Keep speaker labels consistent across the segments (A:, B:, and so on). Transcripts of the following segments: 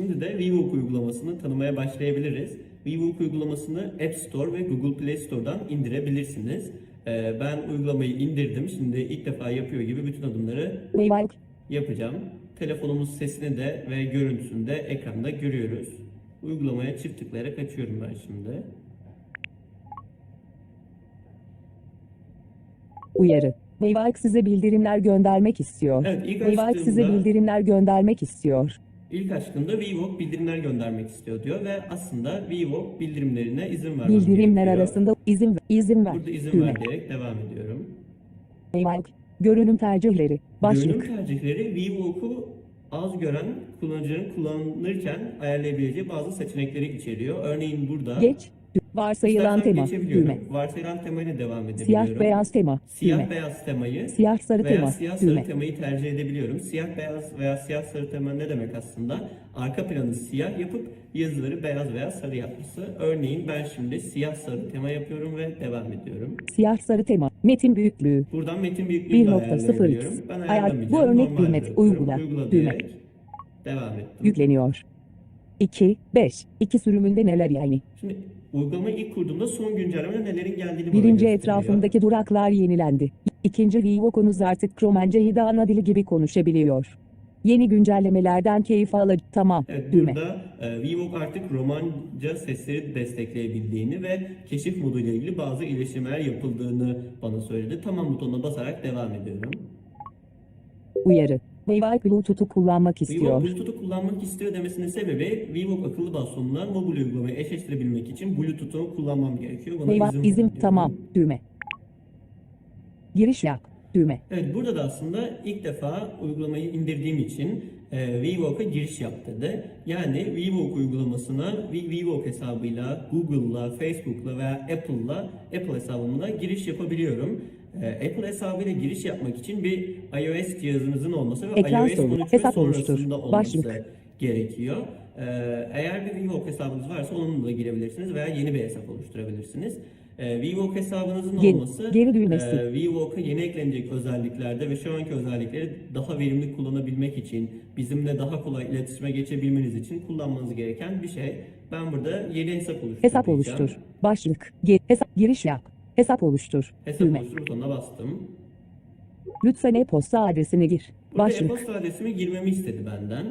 A: Şimdi de VWalk uygulamasını tanımaya başlayabiliriz. VWalk uygulamasını App Store ve Google Play Store'dan indirebilirsiniz. Ee, Ben uygulamayı indirdim. Şimdi ilk defa yapıyor gibi bütün adımları
B: Wayvalk,
A: yapacağım. Telefonumuz sesini de ve görüntüsünü de ekranda görüyoruz. Uygulamaya çift tıklayarak açıyorum ben şimdi.
B: uyarı. Wayvalk size bildirimler göndermek istiyor.
A: Evet
B: Wayvalk size bildirimler göndermek istiyor.
A: İlk açtığımda VWalk bildirimler göndermek istiyor diyor ve aslında VWalk bildirimlerine izin vermem
B: Bildirimler
A: gerekiyor.
B: arasında izin izin ver.
A: Burada izin
B: Düğme.
A: ver diyerek devam ediyorum.
B: Wayvalk, görünüm tercihleri. Başlık.
A: Görünüm tercihleri VWalk'u az gören kullanıcının kullanırken ayarlayabileceği bazı seçenekleri içeriyor. Örneğin burada
B: Geç. Varsayılan tema. Düğme.
A: Varsayılan temayla devam edebiliyorum.
B: Siyah beyaz tema.
A: Siyah
B: Düğme.
A: beyaz temayı
B: Siyah sarı
A: veya
B: tema.
A: siyah sarı
B: Düğme.
A: temayı tercih edebiliyorum. Siyah beyaz veya siyah sarı tema ne demek aslında? Arka planı siyah yapıp yazıları beyaz veya sarı yapması. Örneğin ben şimdi siyah sarı tema yapıyorum ve devam ediyorum.
B: Siyah sarı tema. Metin büyüklüğü.
A: Buradan metin büyüklüğünü de
B: 1.0x.
A: ayarlayabiliyorum. Ben
B: Ayar- bu örnek bir met-
A: bırakıyorum.
B: uygula.
A: Uygula
B: Düğme.
A: devam ettim.
B: Yükleniyor. 2, 5. 2 sürümünde neler yani?
A: Şimdi uygulamayı ilk kurduğumda son güncellemede nelerin geldiğini
B: Birinci etrafındaki duraklar yenilendi. İkinci Vivo'kunuz artık Kromenca'yı da ana dili gibi konuşabiliyor. Yeni güncellemelerden keyif al. Tamam.
A: Evet
B: Düğme.
A: burada e, VWalk artık romanca sesleri destekleyebildiğini ve keşif moduyla ilgili bazı iyileştirmeler yapıldığını bana söyledi. Tamam butonuna basarak devam ediyorum.
B: Uyarı. Wayvalk Bluetooth'u kullanmak istiyor.
A: Bluetooth'u kullanmak istiyor demesinin sebebi VWalk akıllı bastonla mobil uygulamayı eşleştirebilmek için Bluetooth'u kullanmam gerekiyor. Buna
B: Wayvalk
A: izin
B: izin tamam. Düğme. Giriş yap. Düğme.
A: Evet burada da aslında ilk defa uygulamayı indirdiğim için e, VWalk'a giriş yap dedi. Yani VWalk uygulamasına VWalk hesabıyla, Google'la, Facebook'la veya Apple'la, Apple hesabımla giriş yapabiliyorum. E, Apple hesabıyla giriş yapmak için bir iOS cihazınızın olması ve
B: Ekran
A: iOS
B: sonu,
A: 13 ve sonrasında olması
B: başlık.
A: gerekiyor. E, eğer bir VWalk hesabınız varsa onunla da girebilirsiniz veya yeni bir hesap oluşturabilirsiniz. E, VWalk hesabınızın
B: Geri-
A: olması
B: geri düğmesi.
A: e, VWalk'a yeni eklenecek özelliklerde ve şu anki özellikleri daha verimli kullanabilmek için, bizimle daha kolay iletişime geçebilmeniz için kullanmanız gereken bir şey. Ben burada yeni hesap oluşturacağım.
B: Hesap oluştur. Başlık. Ge- hesap giriş yap. Hesap oluştur.
A: Hesap
B: Düğme.
A: oluştur butonuna bastım.
B: Lütfen e-posta adresini gir.
A: Burada
B: Başlık.
A: e-posta adresimi girmemi istedi benden.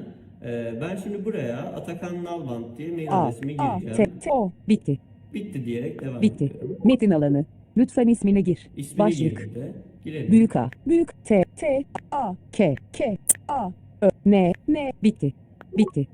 A: E, ben şimdi buraya Atakan Nalbant diye mail
B: A,
A: adresimi
B: A,
A: gireceğim.
B: T, T, O. Bitti.
A: Bitti diyerek devam
B: Bitti.
A: ediyorum.
B: Metin alanı. Lütfen ismini gir.
A: İsmini
B: Başlık.
A: Girelim.
B: Büyük A. Büyük T. T. A. K. K. A. Ö. N. N. Bitti. Bitti.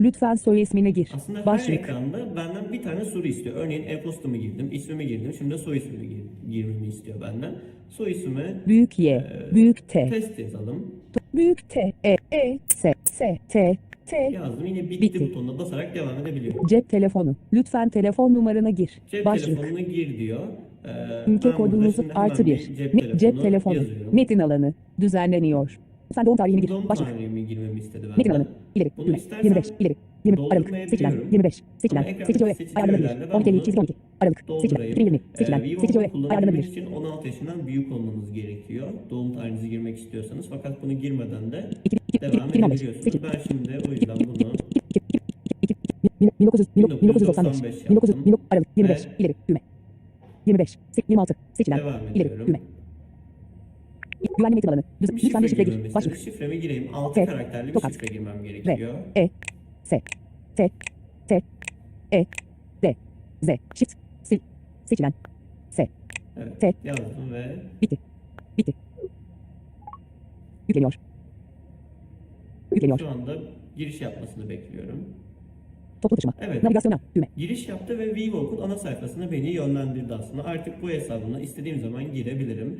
B: Lütfen soy ismini gir.
A: Aslında her
B: Başlık.
A: ekranda benden bir tane soru istiyor. Örneğin e-postamı girdim, ismimi girdim. Şimdi de soy ismimi gir- girmemi istiyor benden. Soy ismi
B: Büyük Y.
A: Ee,
B: Büyük T.
A: test yazalım.
B: Büyük T. E. E. S. S. T. T.
A: Yazdım. Yine bitti,
B: Bitti.
A: butonuna basarak devam edebiliyorum.
B: Cep telefonu. Lütfen telefon numaranı gir.
A: Cep
B: Başlık.
A: telefonunu gir diyor. Ee,
B: Ülke
A: hemen
B: artı bir.
A: Cep telefonu,
B: Cep telefonu.
A: yazıyorum.
B: Metin alanı. Düzenleniyor. Sen doğum tarihini gir.
A: Doğum
B: Başlık.
A: tarihimi girmemi istedi benden.
B: Metin alanı. İleri.
A: Bunu
B: Düğme.
A: istersen
B: 25. İleri. 20. Aralık. Seçilen. 25. Seçilen.
A: Ama ekranda
B: Seçici öğe.
A: seçici
B: Ayarlanabilir.
A: öğelerle ben
B: 12
A: bunu
B: 2 12. Aralık. Seçilen.
A: doldurayım.
B: 2020.
A: Ee,
B: Seçilen.
A: VWalk'u
B: Seçici öğe.
A: kullanabilmek
B: Ayarlanabilir.
A: için 16 yaşından büyük olmanız gerekiyor. Doğum tarihinizi girmek istiyorsanız. Fakat bunu girmeden de
B: 2 2
A: devam
B: 2015.
A: edebiliyorsunuz. Ben şimdi o yüzden bunu
B: 1900 1995.
A: 1995
B: 1900
A: yaptım.
B: Aralık. 25.
A: Ve-
B: İleri. Düğme. 25. Sek- 26. Seçilen. İleri. Düğme. Güvenli metin alanı. Düz- Lütfen bir
A: şifre
B: gir. Başlık.
A: Şifremi gireyim. 6
B: T,
A: karakterli bir şifre girmem gerekiyor.
B: E. S. T. T. E. D. Z. Shift. Sil. Seçilen. S.
A: Evet,
B: T.
A: yazdım ve
B: Bitti. Bitti. Yükleniyor. Yükleniyor.
A: şu anda giriş yapmasını bekliyorum.
B: Toplu taşıma.
A: Evet.
B: Navigasyona. Düğme.
A: Giriş yaptı ve VWalk'un ana sayfasına beni yönlendirdi aslında. Artık bu hesabına istediğim zaman girebilirim.